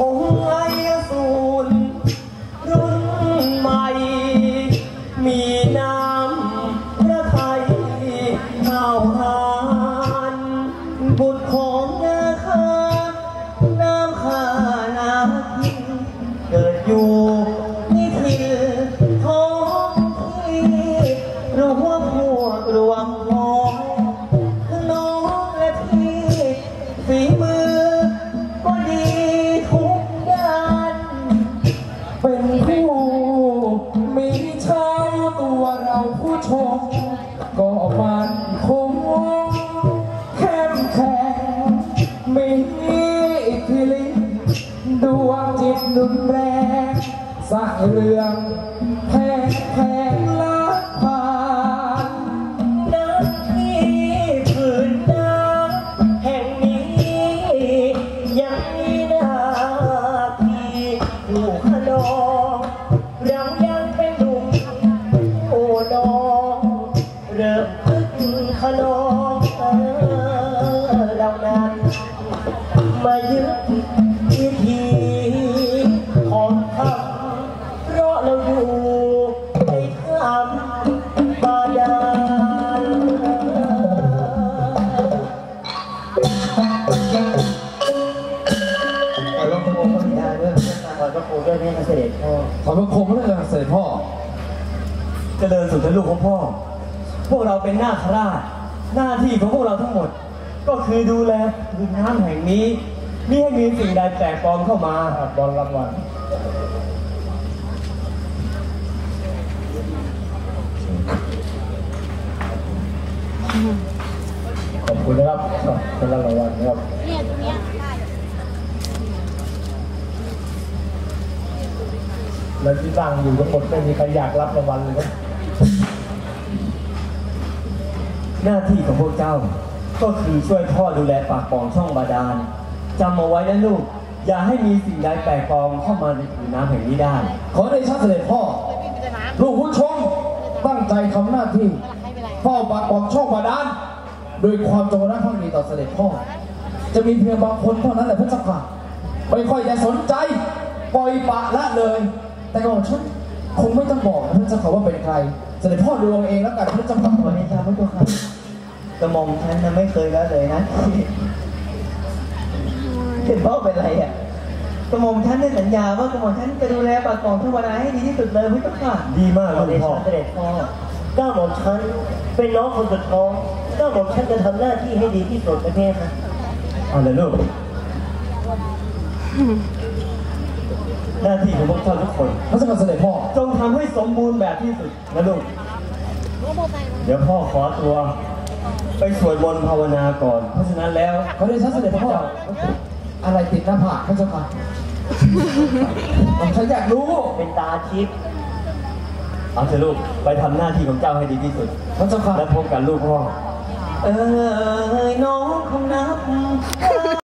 องค์ไอสูนรุนใหม่ มีนา ชกก็มันคงเข้มแข็งมีอิทธิฤทธิ์ดวงจิตนุ่มแรงสั่งเรื่องแพงแพงละพานน้ำที่ผืนน้ำแห่งนี้ยังมีนาทีลูกขนอง ด้วยขอพระครูด้วยเนี่ยเสด็จพ่อขอพระคมพระเสด็จพ่อ เจริญสุดทะลูกของพ่อ พวกเราเป็นหน้าคราชหน้าที่ของพวกเราทั้งหมด ก็คือดูแลพื้นน้ำแห่งนี้ไม่ให้มีสิ่งใดแปลกปลอมเข้ามาบอลรางวัลขอบคุณนะครับสำหรับรางวัลนะครับ เนี่ยตรงเนี้ยได้ และที่ตั้งอยู่ทั้งหมดไม่มีใครอยากรับรางวัลเลยครับหน้าที่ของพวกเจ้า ก็คือช่วยพ่อดูแลปากป่องช่องบาดาลจำเอาไว้นะลูก อย่าให้มีสิ่งใดแปลกปลอมเข้ามาในผืนน้ำแห่งนี้ได้ ขอได้ชัดเสด็จพ่อ ลูกผู้ชมตั้งใจทำหน้าที่ไม่เป็นไรเฝ้าปากบอกช่องบาดาลโดยความจงรักภักดีต่อเสด็จพ่อ จะมีเพียงบางคนเท่านั้นแหละพระเจ้าค่ะไม่ค่อยจะสนใจปล่อยปะละเลย แต่ก่อนฉันคงไม่ต้องบอกนะพระเจ้าค่ะว่าเป็นใครเสด็จพ่อดูเอาเองแล้วกันพระเจ้าค่ะขอให้ชาพระเจ้าค่ะกระหม่อมฉันน่ะไม่เคยแล้วเลยนะเห็นพ่อเป็นไรอะกระหม่อมฉันได้สัญญาว่ากระหม่อมฉันจะดูแลปากกองเทวดาให้ดีที่สุดเลยพระเจ้าค่ะดีมากเลยพ่อเสด็จพ่อก้าหม่อมฉันเป็นน้องคนสุดท้องก้าหม่อมฉันจะทำหน้าที่ให้ดีที่สุดนะเพ่ค่ะเอาเลยลูก หน้าที่ของพวกเจ้าทุกคนพระเจ้าค่ะเสด็จพ่อจงทำให้สมบูรณ์แบบที่สุดนะลูกรู้โมไปเดี๋ยวพ่อขอตัว ไปสวดมนต์ภาวนาก่อน เพราะฉะนั้นแล้วขอได้ชัดเสด็จพ่ออะไรติดหน้าผากพระเจ้าค่ะผมฉันอยากรู้เป็นตาทิพย์เอาเถอะลูกไปทำหน้าที่ของเจ้าให้ดีที่สุดพระเจ้าค่ะแล้วพบกันลูกพ่อ เออน้องคงนับ